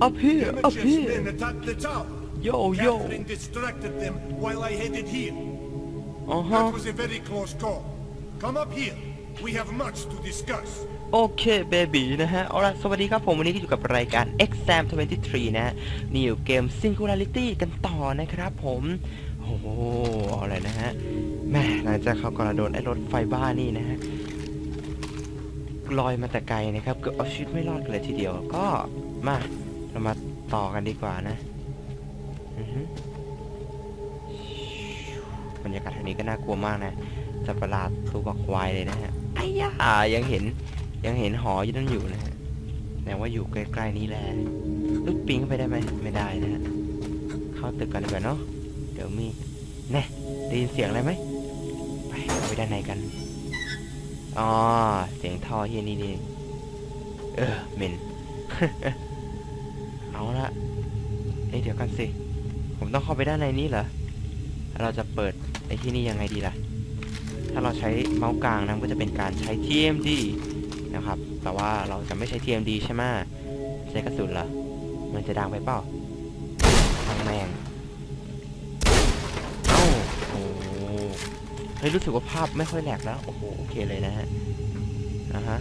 up here up Demetrius' here men attacked the tower. yo yo Catherine distracted them while I headed here. อ๋อฮะ That was a very close call. Come up here. We have much to discuss. โอเคเบบีนะฮะ เอาละสวัสดีครับผมวันนี้ก็อยู่กับรายการ Exam 23 นะฮะ นี่อยู่เกม Singularity กันต่อนะครับผมโอ้โหเอาอะไรนะฮะแม่หลังจากเขากระโดดไอ้รถไฟบ้านี่นะฮะลอยมาแต่ไกลนะครับเกือบเอาชีวิตไม่รอดกันเลยทีเดียวก็มา เรามาต่อกันดีกว่านะบรรยากาศแถวนี้ก็น่ากลัวมากนะสัตว์ประหลาดตัวบักควายเลยนะฮะไอ้ย่ายังเห็นยังเห็นหออยู่นั่นอยู่นะฮะแต่ว่าอยู่ใกล้ๆนี้แหละลูกปิงเข้าไปได้ไหมไม่ได้นะฮะเข้าตึกกันดีกว่าเนาะเดี๋ยวมีแน่ได้ยินเสียงอะไรไหมไปไปด้านในกันอ๋อเสียงท่อเฮียนี่นี่เองเออเหม็น เอาละเอ้ยเดี๋ยวกันสิ ผมต้องเข้าไปด้านในนี้เหรอ เราจะเปิดไอ้ที่นี่ยังไงดีล่ะ ถ้าเราใช้เมาส์กลางนะก็จะเป็นการใช้ TMD นะครับ แต่ว่าเราจะไม่ใช้ TMD ใช่ไหมใช้กระสุนเหรอ มันจะดังไปเปล่าทางแมงเอ้าโอ้โหเฮ้ยรู้สึกว่าภาพไม่ค่อยแหลกแล้ว โอ้โห โอเคเลยนะฮะนะฮะ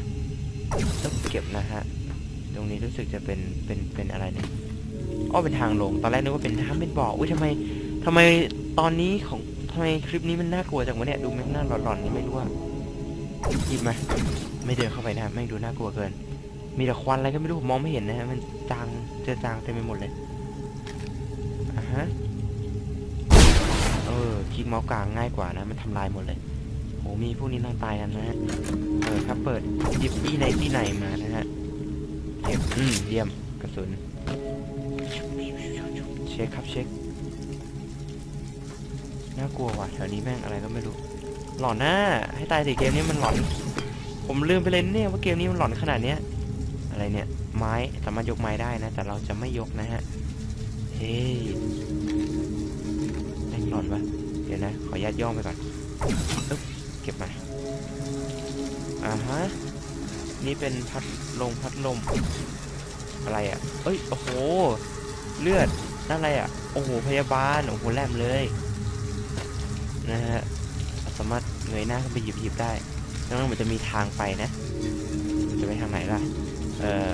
ต้องเก็บนะฮะ ตรงนี้รู้สึกจะเป็นเป็นเป็นอะไรเนี่ยอ้อเป็นทางลง ตอนแรกนึกว่าเป็นน้ำเป็นบ่ออุ้ยทำไมทำไมตอนนี้ของทำไมคลิปนี้มันน่ากลัวจังวะเนี่ยดูมันน่าหลอนๆนี่ไม่รู้ว่าหยิบมาไม่เดินเข้าไปนะแม่งดูน่ากลัวเกิน มีแต่ควันอะไรก็ไม่รู้ผมมองไม่เห็นนะฮะมันจางเจอจางเต็มไปหมดเลยอะฮะเออคลิกเมาส์กลางง่ายกว่านะ มันทำลายหมดเลยโหมีพวกนี้นอนตายกันนะฮะเปิดครับเปิดหยิบที่ไหนที่ไหนมานะฮะ อืมเยี่ยมกระสุน เช็คครับเช็ค น่ากลัวว่ะแถวนี้แม่งอะไรก็ไม่รู้ หลอนนะให้ตายสิเกมนี้มันหลอน ผมลืมไปเลยเนี่ยว่าเกมนี้มันหลอนขนาดเนี้ย อะไรเนี่ย ไม้สามารถยกไม้ได้นะ แต่เราจะไม่ยกนะฮะ เฮ้ยแม่งหลอนปะเดี๋ยวนะ ขออนุญาตย่องไปก่อนเก็บมาอ่าฮะ นี่เป็นพัดลมพัดลม อะไรอะ เอ้ย โอ้โห เลือด นั่นอะไรอะ โอ้โห พยาบาล โอ้โห แลมเลย นะฮะ สามารถเงยหน้าขึ้นไปหยิบหยิบได้แล้วมันจะมีทางไปนะ จะไปทางไหนล่ะ เออ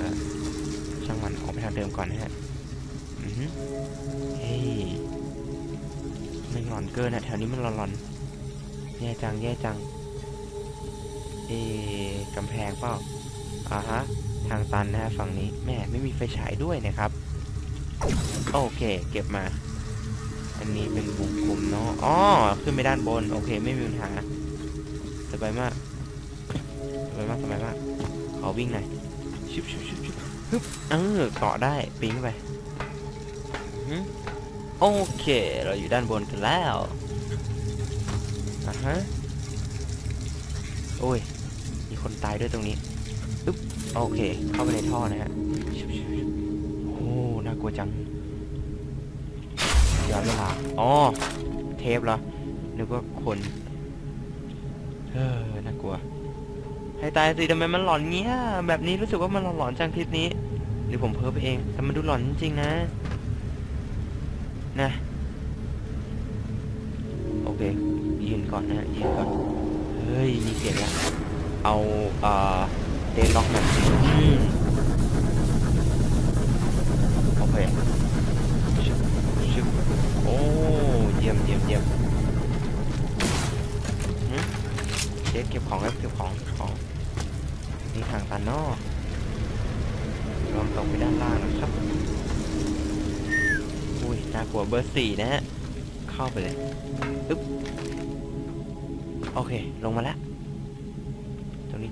ช่างมันออกไปทางเดิมก่อนนะฮะ อือเฮ้ยไม่หลอนเกินอะแถวนี้มันหลอนๆแย่จังแย่จัง กำแพงเปล่าอ่าฮะ ทางตันนะฮะฝั่งนี้แม่ไม่มีไฟฉายด้วยนะครับ โอเค เก็บมา อันนี้เป็นวงกลมเนาะอ๋อขึ้นไปด้านบน โอเค ไม่มีปัญหาสบายมากสบายมากสบายมาก ขอวิ่งหน่อยชุบชุบชุบชุบฮึบเออเกาะได้ปีนไปโอเค เราอยู่ด้านบนกันแล้วอะฮะ โอ้ย คนตายด้วยตรงนี้อึ๊บโอเค เข้าไปในท่อนะฮะโอ้น่ากลัวจังย้อนเวลาอ๋อเทปเหรอนึกว่าคนเออน่ากลัว ให้ตายสิทำไมมันหลอนเงี้ย แบบนี้รู้สึกว่ามันหลอนจังทริปนี้ หรือผมเพ้อไปเอง แต่มันดูหลอนจริงๆนะ นะ โอเค ยืนก่อนนะยืนก่อน เฮ้ย มีเสียงแล้ว เอาเอ่อเดนล็อกมาอืมโอเคชึบชึบโอ้เยี่ยมเยี่ยมเยี่ยมหึเช็คเก็บของครับเก็บของเก็บของนี่ทางตันเนอะลองตกไปด้านล่างนะครับ อุ้ยน่ากลัวเบอร์สี่นะฮะ เข้าไปเลย อึ๊บ โอเค ลงมาแล้ว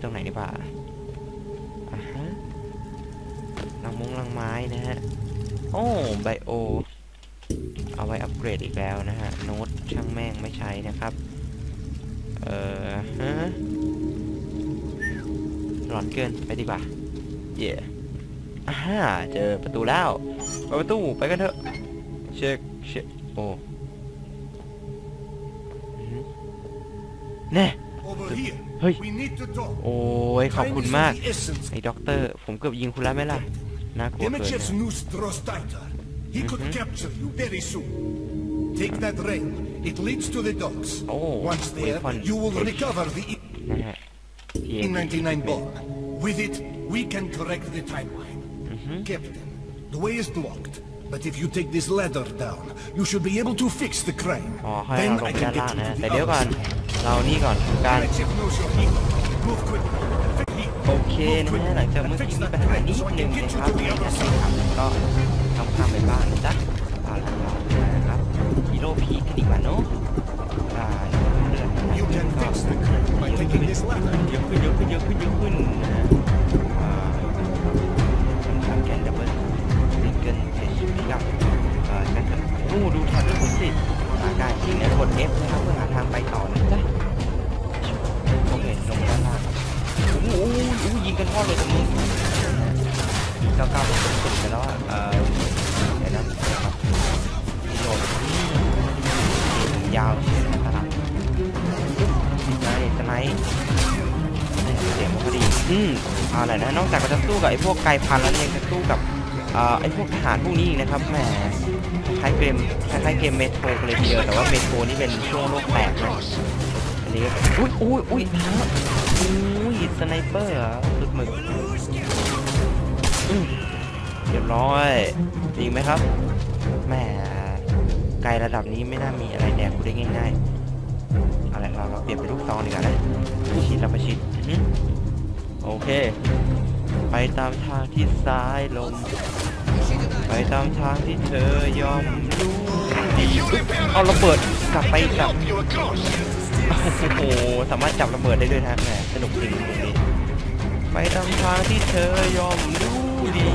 ตรงนี้ตรงไหนดีกว่าอะฮะลังมงลังไม้นะฮะ โอ้ไบโอ เอาไว้อัปเกรดอีกแล้วนะฮะ โน้ตช่างแม่งไม่ใช้นะครับ เอ่อฮะหลอนเกินไปดีกว่า เย่อ่าฮะเจอประตูแล้วเปิดประตู ไปกันเถอะ เช็ค เช็ค โอ้ Over here. Hey. We need to talk. โอ้ย ขอบ Time คุณ is of มาก the essence. ไอ้ด็อกเตอร์ ผมเกือบยิงคุณแล้วไหมล่ะ แหม น่ากลัวเกิน Demetrius นะ knew Strostaiter. He could capture you very soon. Take that ring. It leads to the docks. Oh, Once there, weapon you will edge. recover the นะฮะ E99 bomb. With it, we can correct the timeline. Captain, the way is blocked. But if you take this ladder down, you should be able to fix the crane. อ๋อให้เราลง I ไป can ด้าน get ล่าง you นะ to แต่ the เอานี่ก่อนการโอเคนะฮะหลังจากเมื่อกี้มีปัญหานิดนึงนะครับในการทำก็ทำข้ามไปบ้างนะจ๊ะเอาละเรานะครับฮีโร่พีคกันดีกว่าเนอะด้เดือน You can fix the crane by taking this ladder. เยอะขึ้นเยอะขึ้นเยอะขึ้นเยอะขึ้นนะอ่าสำแกนดับเบิลซิงเกิลเทชพิกับเอ่อกันกันโอ้ดูแท็บด้วยผมสิหาการจริงนะกด F นะครับ โอ้โหยิงกันทอเลยตรงนี้เก้าเก้าเป็นสุดไปแล้วอะเออเดี๋ยวนะครับโหลดยาวเชียนะตลาดสไนด์สไนด์เสียงมันพอดีอืมเอาอะไรนะ นอกจากจะสู้กับไอ้พวกไกลพันแล้วเนี่ยยังจะสู้กับเอ่อไอ้พวกทหารพวกนี้อีกนะครับแหมคล้ายเกมคล้ายๆเกมเมโทรเลยทีเดียวแต่ว่าเมโทรนี่เป็นช่วงโลกแตกนะอันนี้ก็อุ้ยอุ้ยอุ้ย อุ้ยสไนเปอร์เหรอสุดหมึกอืมเรียบร้อยจริงไหมครับแหมไกลระดับนี้ไม่น่ามีอะไรแดกกูได้ง่ายๆอะไรเราเราเปลี่ยนเป็นลูกซองดีกว่านะประชิดแล้วประชิดอื้อหือโอเค ไปตามทางที่ซ้ายลมไปตามทางที่เธอยอมรู้ดีอุ๊ยเอาระเบิดกลับไปกลับ you across. โอ้โหสามารถจับระเบิดได้ด้วยนะแหมสนุกจริงตรงนี้ไปตามทางที่เธอยอมรู้ดี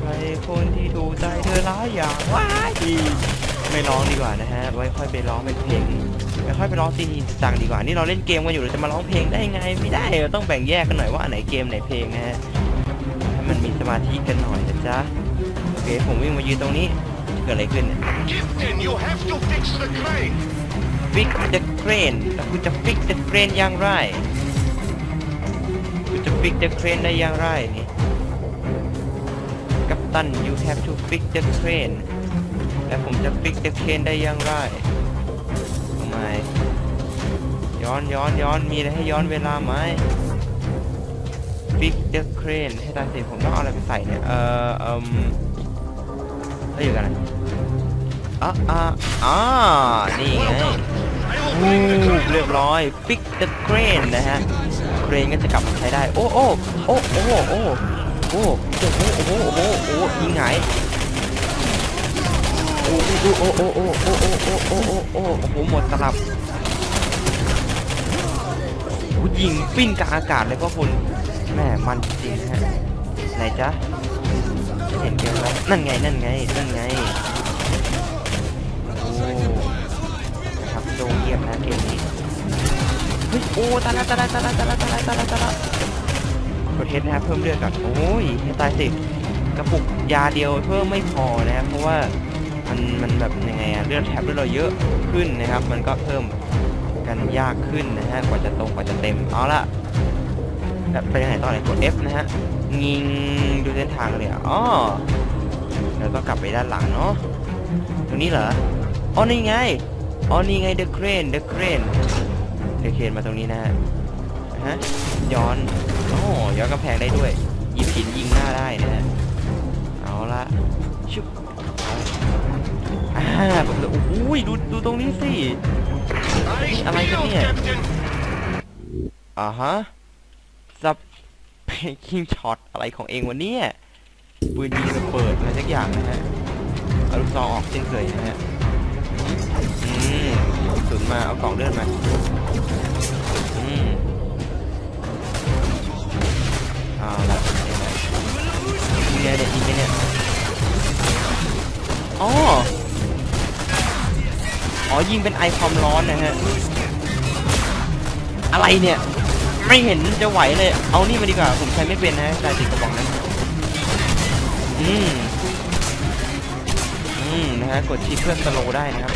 ใครคนที่ถูใจเธอร้ายอย่างว้ายไม่ร้องดีกว่านะฮะไว้ค่อยไปร้องเป็นเพลงไม่ค่อยไปร้องซีนีจังดีกว่านี่เราเล่นเกมกันอยู่เราจะมาร้องเพลงได้ไงไม่ได้เราต้องแบ่งแยกกันหน่อยว่าไหนเกมไหนเพลงนะฮะให้มันมีสมาธิกันหน่อยนะจ๊ะโอเคผมวิ่งมายืนตรงนี้เกิดอะไรขึ้นเนี่ย Fix the crane. ฟิกเดอะเครนแล้วคุณจะฟิกเดอะเครนอย่างไรคุณจะฟิกเดอะเครนได้อย่างไรนี่กัปตัน you have to fix the crane และผมจะฟิกเดอะเครนได้อย่างไรทำไมย้อนย้อนย้อนมีอะไรให้ย้อนเวลาไหมฟิกเดอะเครนให้ตายสิผมต้องเอาอะไรไปใส่เนี่ย เอ่อเอ่มเฮ้ยอยู่กันนะ อะอะอ่านี่ไงอู้เรียบร้อยฟิกเดอะเครนนะฮะเครนก็จะกลับมาใช้ได้ โอ้โอ้โอ้โอ้โอ้โอ้โอ้โอ้โอ้โอ้โอ้ยิงหงายโอ้โอ้โอ้โอ้โอ้โอ้โอ้โอ้โอ้โอ้โอ้โอ้โหหมดตลับยิงปิ้นกลางอากาศเลยพ่อคุณแม่มันจริงฮะไหนจ๊ะเห็นเกมแล้วนั่นไงนั่นไงนั่นไง นะครับโดเยี่ยมนะเกมนี้เฮ้ยโอ้ตายละตายละตายละตายละตายละตายละตายละกดเทสนะครับเพิ่มเลือดก่อนโอ้ยให้ตายสิกระปุกยาเดียวเพิ่มไม่พอนะครับเพราะว่ามันมันแบบยังไงอะเลือดแท็บเลือดเราเยอะขึ้นนะครับ มันก็เพิ่มกันยากขึ้นนะฮะกว่าจะตรงกว่าจะเต็มเอาละแล้วไปยังไงต่อไหนกด F นะฮะยิงดูเส้นทางเลยอะอ๋อแล้วก็กลับไปด้านหลังเนาะตรงนี้เหรออ๋อนี่ไง อ๋อนี่ไง The Crane The Crane The Crane มาตรงนี้นะฮะฮะย้อนอ๋อย้อนกำแพงได้ด้วยยิบหินยิงหน้าได้นะฮะเอาละชุบอ่าผมเลยโอ้ยดูดูตรงนี้สิ Nice Am I deal, here? Captain. อ่าฮะซับเพคิงช็อตอะไรของเองวะเนี่ยปืนยิงระเบิดอะไรสักอย่างนะฮะเอาลูกซองออกเช่นเคยนะฮะ มาเอากล่องเลือดมาอืมเอาละยิงไงเนี่ยยิงไงเนี่ยอ๋ออ๋อยิงเป็นไอความร้อนนะฮะอะไรเนี่ยไม่เห็นจะไหวเลย เอานี่มาดีกว่า ผมใช้ไม่เป็นนะใช้ติดกระบอกนั้น อืม อืม นะฮะ กดชิปเพื่อสโลได้นะครับ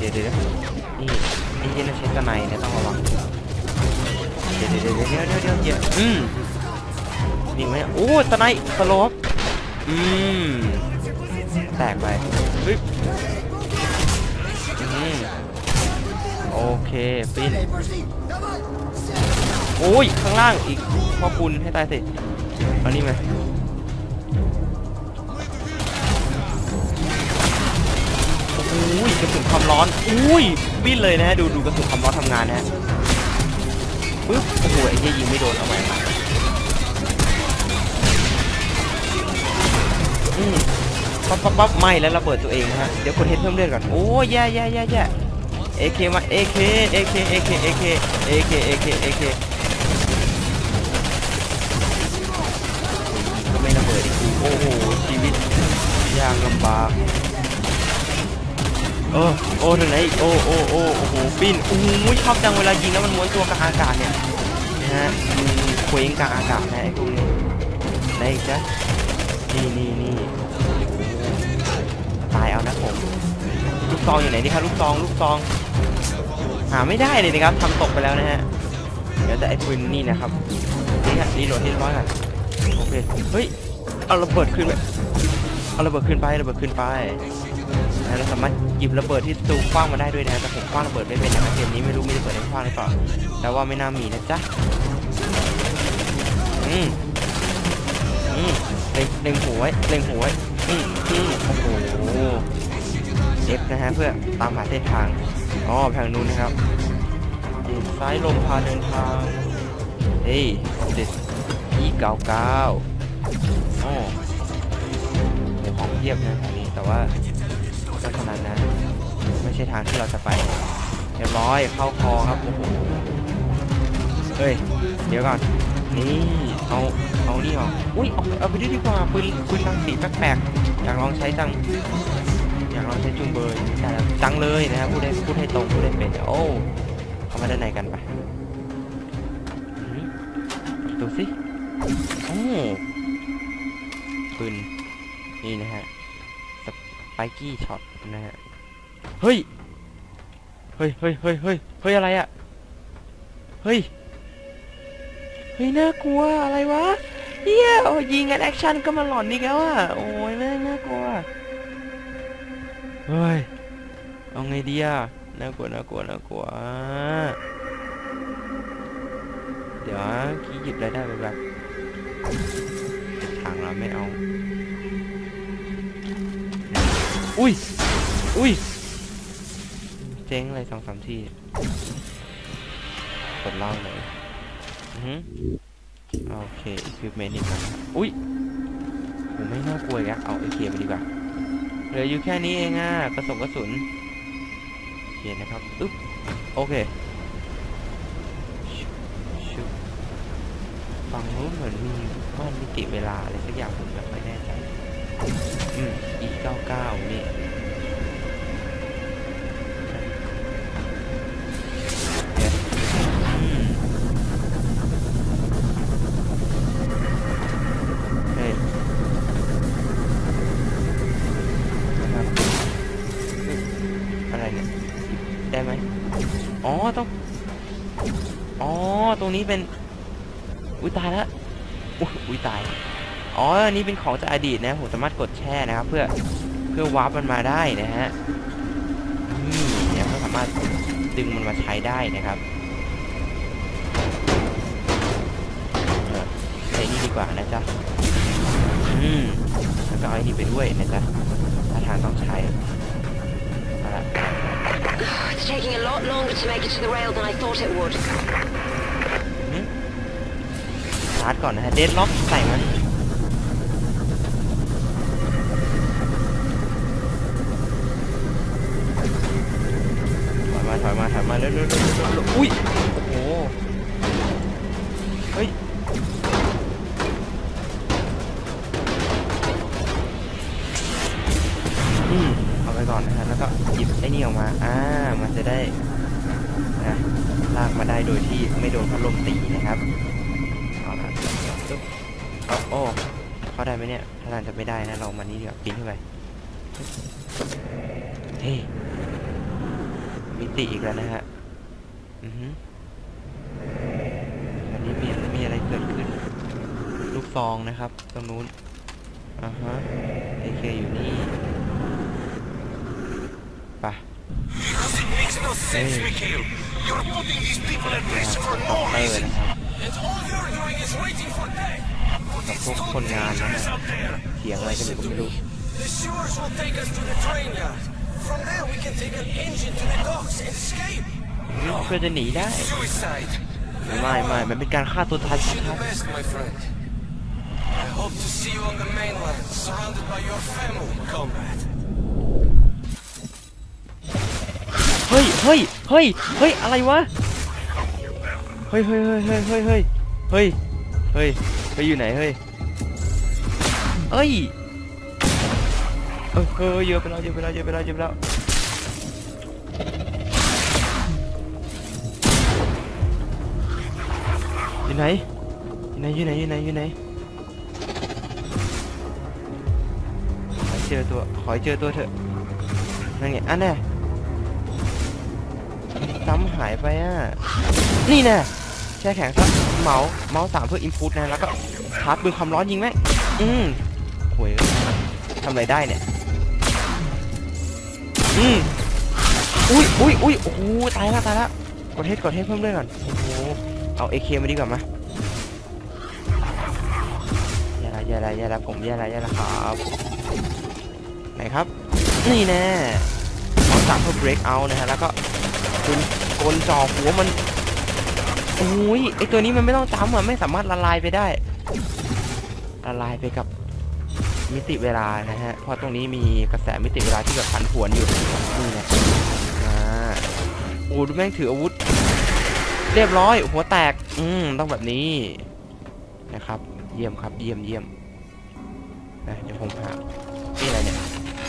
เดี๋ยวเดี๋ยวนี่นี่เจนเชสไนเนี่ยต้องระวังเดี๋ยวเดี๋ยวเดี๋ยวเดี๋ยวเดี๋ยวเดี๋ยวเดี๋ยวอืมนี่ไหมโอ้ตะไนสโลปอืมแตกไปเฮ้ยอืมโอเคปิ้นโอ้ยข้างล่างอีกพ่อคุณให้ตายสิเอานี่มาโอุ้ยกระสุนความร้อน อุ้ยปิ้นเลยนะดูดูกระสุนความร้อนทำงานนะปึ๊บโอ้โหไอ้เหี้ยยิงไม่โดนเอาใหม่มาอืมปั๊บปั๊บปั๊บไหม้แล้วระเบิดตัวเองฮะเดี๋ยวกดเฮดเพิ่มเลือดก่อนโอ้ยแย่แย่แย่แย่เอเคมาเอเคเอเคเอเคเอเคเอเคเอเคเอเคก็ไม่ระเบิดอีกโอ้โหชีวิตยากลำบาก โอ้โอ้ถึงไหนอีกโอ้โอ้โอ้โอ้โหปิ้นโอ้โหชอบจังเวลายิงแล้วมันม้วนตัวกลางอากาศเนี่ยนะฮะอืมเคว้งกลางอากาศนะไอ้พวกนี้ไหนอีกจ๊ะนี่นี่นี่ตายเอานะผมลูกซองอยู่ไหนดีครับลูกซองลูกซอง หาไม่ได้เลยนะครับทำตกไปแล้วนะฮะเดี๋ยวแต่ไอ้ปืนนี่นะครับนี่ฮะรีโหลดที่เรียบร้อยกันโอเคเฮ้ยเอาระเบิดขึ้นไปเอาระเบิดขึ้นไประเบิดขึ้นไป นะเราสามารถหยิบระเบิดที่ตูคว้างมาได้ด้วยนะแต่ผมคว้างระเบิดไม่เป็นนะเกมนี้ไม่รู้มีระเบิดให้คว้างหรือเปล่าแต่ว่าไม่น่ามีนะจ๊ะอืมอืมเล็งเล็งหัวไว้เล็งหัวไว้อืมอืมโอ้โหเอฟนะฮะเพื่อตามหาเส้นทางอ๋อแผงนู้นนะครับซ้ายลมพาเดินทางเฮ้ยเด็ดยี่เก้าเก้าอ๋อโหของเทียบนะอันนี้แต่ว่า ก็เท่านั้นนะ ไม่ใช่ทางที่เราจะไปเรียบร้อยเข้าคอครับโอ้โหเฮ้ยเดี๋ยวก่อนนี่เอาเอานี่ออกอุ้ยเอาเอาไปด้วยดีกว่าปืนปืนรังสีแปลกๆอยากลองใช้จังอยากลองใช้จุงเบยแต่จังเลยนะครับพูดให้พูดให้ตรงพูดให้เป็นโอ้เข้ามาด้านในกันไปดูสิโอ้ปืนนี่นะฮะ ไปกี้ช็อตนะฮะ เฮ้ย เฮ้ยเฮ้ยเฮ้ยเฮ้ยเฮ้ยอะไรอะเฮ้ย เฮ้ยน่ากลัวอะไรวะเฮียโอ้ยิงกันแอคชั่นก็มาหลอนอีกแล้วอะโอ้ยแม่งน่ากลัว เฮ้ย เอาไงดีอะน่ากลัวน่ากลัวน่ากลัว เดี๋ยวขี้หยิบอะไรได้ไปแบบทางเราไม่เอา อุ้ย อุ้ย เจ๊งอะไรสองสามทีกดเล่าเลยอือโอเคอีควิปเมนต์อีกแล้อุ้ยผมไม่น่ากลัวอีกอะเอาไอเคไปดีกว่า เหลืออยู่แค่นี้เองอะกระสุนกระสุนโอเคนะครับอึ๊บโอเคชุบชุบฝั่งนู้นเหมือนมีก้อนมิติเวลาอะไรสักอย่างผมแบบไม่แน่ใจ อืม e 9 9 นี่เดี๋ยวอืมเฮ้ยอะไรเนี่ยได้ไหมอ๋อ ต้อง อ๋อ ตรงนี้เป็น อุ้ยตายแล้วอุ๊ยอุ้ยตาย อ๋ออันนี้เป็นของจากอดีตนะผมสามารถกดแช่นะครับ เพื่อเพื่อวาร์ปมันมาได้นะฮะอืมเนี่ยก็สามารถดึงมันมาใช้ได้นะครับเออใช้นี่ดีกว่านะจ๊ะอืมแล้วก็เอาไอ้นี่ไปด้วยนะจ๊ะถ้าทางต้องใช้เอาละ It's taking a lot longer to make it to the rail than I thought it would. อืมชาร์จก่อนนะฮะ เดดล็อกใส่มัน ถอยมาถอยมาเร็วอุ้ยโอ้โหเฮ้ยอืมเอาไปก่อนนะฮะแล้วก็หยิบไอ้นี่ออกมาอ่ามันจะได้นะลากมาได้โดยที่ไม่โดนพัดลมตีนะครับเอาละปึ๊บเอาโอ้เข้าได้ไหมเนี่ยถ้าทางจะไม่ได้นะเรามานี่ดีกว่าปีนขึ้นไปเฮ้ มิติอีกแล้วนะฮะ อือฮึอันนี้มีมีอะไรเกิดขึ้น ลูกฟองนะครับ ตรงนู้น อ่าฮะเอเคอยู่นี่ไปะเฮ้ยต่อเตอร์นะครับกับพวกคนงานนะเสียงอะไรกันอยู่ก็ไม่รู้ there, we can take an engine to the docks and escape. เพื่อจะหนีได้ Suicide. ไม่ไม่มันเป็นการฆ่าตัวตาย Wish ชั you ด the best, my friend. I hope to see you on the mainland, surrounded by your family, comrade. เฮ้ย เฮ้ย เฮ้ย เฮ้ย อะไรวะ เฮ้ย เฮ้ย เฮ้ย เฮ้ย เฮ้ย เฮ้ย เฮ้ย เฮ้ย เฮ้ย อยู่ไหน เฮ้ยเอ้ยเออเออเยอะไปแล้วเยอะไปแล้วเยอะไปแล้วเยอะไปแล้ว ไหนอยู่ไหนอยู่ไหนอยู่ไหนอยู่ไหนขอเจอตัวขอเจอตัวเถอะนั่นไงอันแน่ซ้ำหายไปอะนี่แน่แช่แข็งซับเมาส์เมาส์สามเพื่ออินพุตนะแล้วก็ชาร์จปืนความร้อนยิงแม่งอืมโหยทำอะไรได้เนี่ยอืมอุ้ยอุ้ยอุ้ยโอ้โหตายล้วตายล้วกดเทสกดเทสเพิ่มเลือดก่อนโอ้โหเอาเอเคมาดีกว่ามา แย่ละแย่ะแย่ละผมแย่ละแย่ละครับไหนครับ นี่แน่หมอสามเพื่อ break out นะฮะแล้วก็คุณกลจอหัวมันโอ้ยไอตัวนี้มันไม่ต้องจำอะไม่สามารถละลายไปได้ละลายไปกับมิติเวลานะฮะเพราะตรงนี้มีกระแสมิติเวลาที่แบบผันผวนอยู่นี่นะอ่าโอ้ดูแม่งถืออาวุธ เรียบร้อยหัวแตก อืมต้องแบบนี้นะครับ เยี่ยมครับ เยี่ยมเยี่ยม นะเดี๋ยวผมหานี่อะไรเนี่ย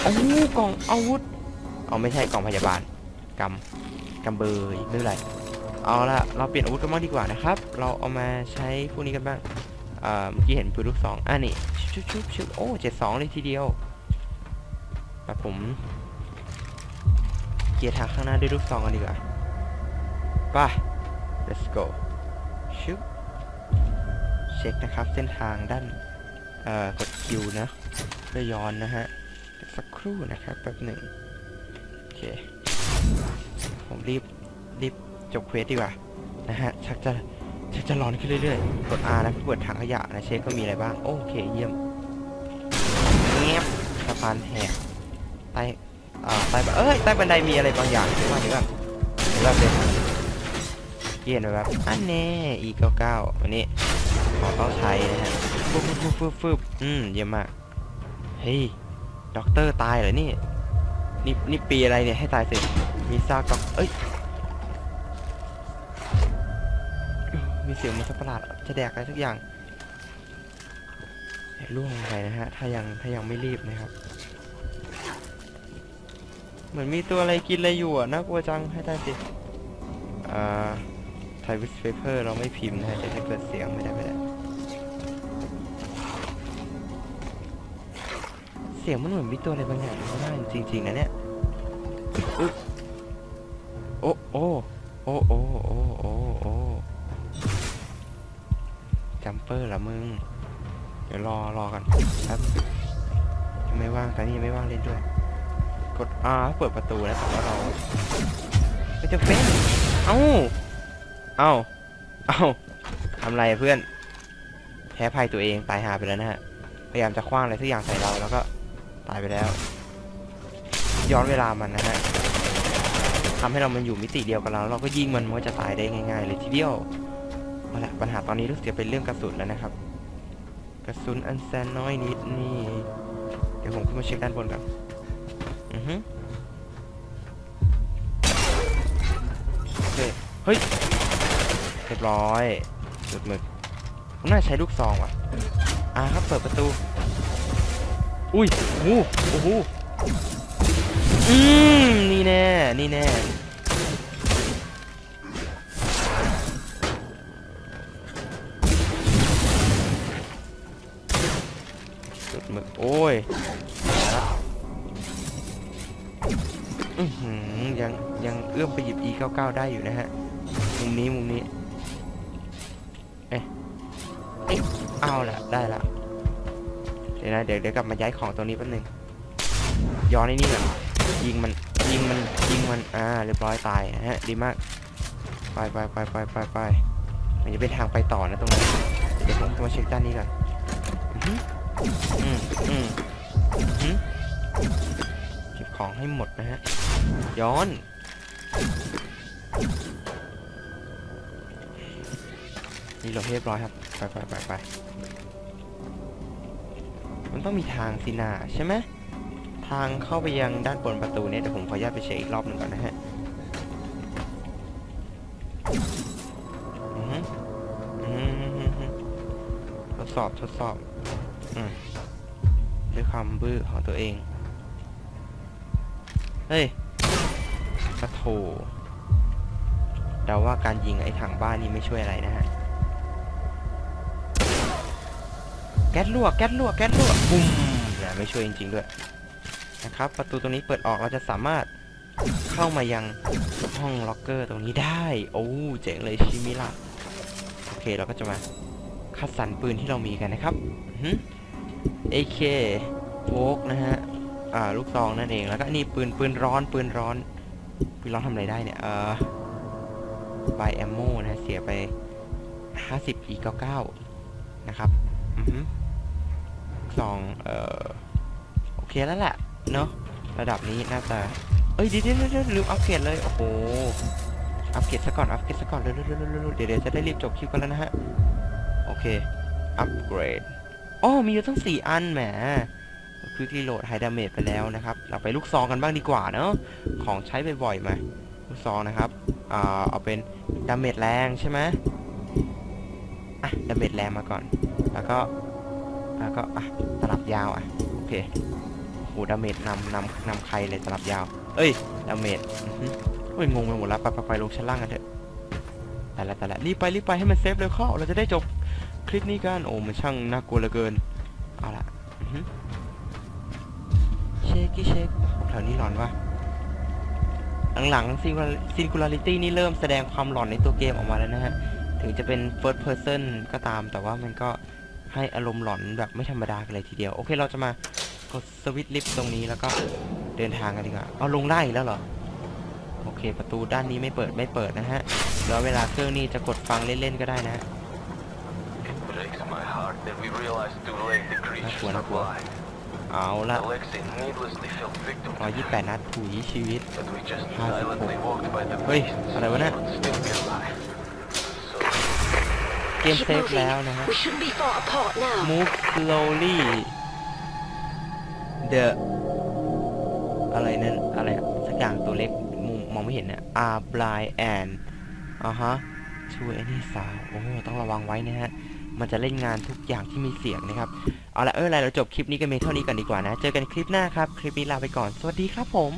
โอ้กล่องอาวุธเอาไม่ใช่กล่องพยาบาลกำกำเบยไม่เป็นไรเอาละเราเปลี่ยนอาวุธกันบ้างดีกว่านะครับ เราเอามาใช้พวกนี้กันบ้างเอ่อเมื่อกี้เห็นปืนลูกสองอะนี่ชุบชุบชุบโอ้เจ็ดสองเลยทีเดียวแต่ผมเกียร์ทางข้างหน้าด้วยลูกซองกันดีกว่าไป let's go ชุบเช็คนะครับเส้นทางด้านเอ่อ กดคิวนะเพื่อย้อนนะฮะสักครู่นะครับแป๊บหนึ่งโอเค ผมรีบรีบจบเควสดีกว่านะฮะชักจะชักจะร้อนขึ้นเรื่อยๆ กด R นะเพื่อเปิดถังขยะนะเช็คก็มีอะไรบ้าง โอเคเยี่ยมเงียบสะพานแหกใต้อ่าใต้เอ้ยใต้บันไดมีอะไรบางอย่างที่ว่าเดี๋ยวก่อนเดี๋ยวแบบเลยเกียนไว้แบบอันแน่ E 9 9 วันนี้ขอต้องใช้นะฮะ ฟึบฟึบฟึบฟึบฟึบอืมเยี่ยมมาก เฮ้ยด็อกเตอร์ตายเหรอนี่ นี่นี่ปีอะไรเนี่ยให้ตายสิมีซากด็อกเอ้ย มีเสียงมันสัตว์ประหลาดจะแดกอะไรสักอย่างล่วงลงไปนะฮะ ถ้ายังถ้ายังไม่รีบนะครับ เหมือนมีตัวอะไรกินอะไรอยู่อะน่ากลัวจังให้ได้สิอ่าไทวิสเปเปอร์เราไม่พิมพ์นะฮะจะเปิดเสียงไม่ได้ไม่ได้ เสียงมันเหมือนมีตัวอะไรบางอย่างข้างหน้าจริงๆนะเนี่ยโอ้โอ้โอ้โอ้โอ้โอ้โอ้จัมเปอร์ละมึง เดี๋ยวรอรอกันครับยังไม่ว่างตอนนี้ยังไม่ว่างเล่นด้วย กด R เปิดประตูนะแต่ว่าเราไม่จะเป็นเอ้า เอ้า เอ้าทำไรเพื่อน แพ้ภัยตัวเองตายหาไปแล้วนะฮะ พยายามจะคว้างอะไรสักอย่างใส่เราแล้วก็ ตายไปแล้ว ย้อนเวลามันนะฮะทำให้เรามันอยู่มิติเดียวกับเราเราก็ยิงมันมันก็จะตายได้ง่ายๆเลยทีเดียวเอาละปัญหาตอนนี้รู้สึกจะเป็นเรื่องกระสุนแล้วนะครับ กระสุนอันแสนน้อยนิดนี่เดี๋ยวผมขึ้นมาเช็คด้านบนก่อนอือฮึโอเคเฮ้ยเรียบร้อยหลุดหมึกผมน่าใช้ลูกซองว่ะอ่าครับเปิดประตู อุ้ยโอ้โหอ้โหอืมนี่แน่ นี่แน่สุดหมึกโอ้ยอือหือยังยังเอื้อมไปหยิบ e 9 9 ได้อยู่นะฮะ มุมนี้มุมนี้ เอ๊ะ เอ๊ะ เอาละได้ละ เดี๋ยวนะเดี๋ยวเดี๋ยวกลับมาย้ายของตรงนี้แป๊บนึงย้อนไอ้นี่ก่อนยิงมันยิงมันยิงมันอ่าเรียบร้อยตายฮะดีมากไปไปไปไปไปไปมันจะเป็นทางไปต่อนะตรงนั้เดี๋ยวผมจะมาเช็คด้านนี้ก่อนอือหืออืมอืมเก็บของให้หมดนะฮะย้อนนี่เราเรียบร้อยครับ ไปไปไปไป มันต้องมีทางสินาใช่ไหมทางเข้าไปยังด้านบนประตูเนี่ยเดี๋ยวผมขออนุญาตไปเช็คอีกรอบหนึ่งก่อนนะฮะทดสอบทดสอบอด้วยความบื้อของตัวเอง เฮ้ยกระโถเดาว่าการยิงไอ้ถังบ้านนี่ไม่ช่วยอะไรนะฮะ แก๊สรั่วแก๊สรั่วแก๊สรั่วบุ้มเนี่ไม่ช่วยจริงๆด้วยนะครับ ประตูตรงนี้เปิดออกเราจะสามารถเข้ามายังห้องล็อกเกอร์ตรงนี้ได้ โอ้เจ๋งเลยชิมิล่ะโอเคเราก็จะมาคัดสรรปืนที่เรามีกันนะครับอือหือ AK โวกนะฮะอ่าลูกซองนั่นเองแล้วก็นี่ปืนปืนร้อนปืนร้อนปืนร้อนทำอะไรได้เนี่ยเออบายแอมโมนะฮะเสียไป 50 e 99นะครับ อือ หือสองเออโอเคแล้วแหละเนาะระดับนี้น่าจะเอ้ยเดี๋ยวเดี๋ยวเดี๋ยวลืมอัปเกรดเลยโอ้โหอัปเกรดซะก่อนอัปเกรดซะก่อนเร็วเร็วเร็วเร็วเร็วเดี๋ยวเดี๋ยวจะได้รีบจบคลิปกันแล้วนะฮะโอเคอัปเกรดอ๋อมีอยู่ทั้ง4อันแหมควิกรีโหลดไฮดาเมจไปแล้วนะครับ เราไปลูกซองกันบ้างดีกว่าเนาะของใช้บ่อยๆมาลูกซองนะครับอ่าเอาเป็นดาเมจแรงใช่ไหมอะดาเมจแรงมาก่อน แล้วก็ แล้วก็อะตลับยาวอะโอเคโหดาเมจนำนำนำใครเลยตลับยาว เอ้ยดาเมจอื้ยงงไปหมดแล้วไปไปไปลงชั้นล่างกันเถอะแต่ละแต่ละรีบไปรีบไปให้มันเซฟเร็วเข้าเราจะได้จบคลิปนี้กันโอ้มันช่างน่ากลัวเหลือเกินเอาละเช็คกี้เช็คแถวนี้หลอนวะหลังๆซิงคูลาริตี้นี่เริ่มแสดงความหลอนในตัวเกมออกมาแล้วนะฮะ ถึงจะเป็น first person ก็ตามแต่ว่ามันก็ ให้อารมณ์หลอนแบบไม่ธรรมดากันเลยทีเดียว โอเคเราจะมากดสวิตช์ลิฟต์ตรงนี้แล้วก็เดินทางกันดีกว่า เอาลงได้อีกแล้วเหรอ โอเค ประตูด้านนี้ไม่เปิดไม่เปิดนะฮะ แล้วเวลาเครื่องนี้จะกดฟังเล่นๆก็ได้นะฮะ It breaks my heart that we realized too late the creatures That's were wonderful. blind. เอาละ Alexei needlessly fell victim to 128นัดถุยชีวิต but we just Ah, silently walked by the เฮ้ย อะไรวะเนี่ย เกม Keep เซฟ moving. แล้วนะฮะ We shouldn't be far apart now. move slowly the อะไรนั่นอะไรอะสักอย่างตัวเล็กมุมมองไม่เห็นเนี่ย are blind and อ่าฮะ to any sound โอ้โหต้องระวังไว้นะฮะมันจะเล่นงานทุกอย่างที่มีเสียงนะครับ เอาละเอออะไรเราจบคลิปนี้กันเพียงเท่านี้ก่อนดีกว่านะ เจอกันคลิปหน้าครับ คลิปนี้ลาไปก่อน สวัสดีครับผม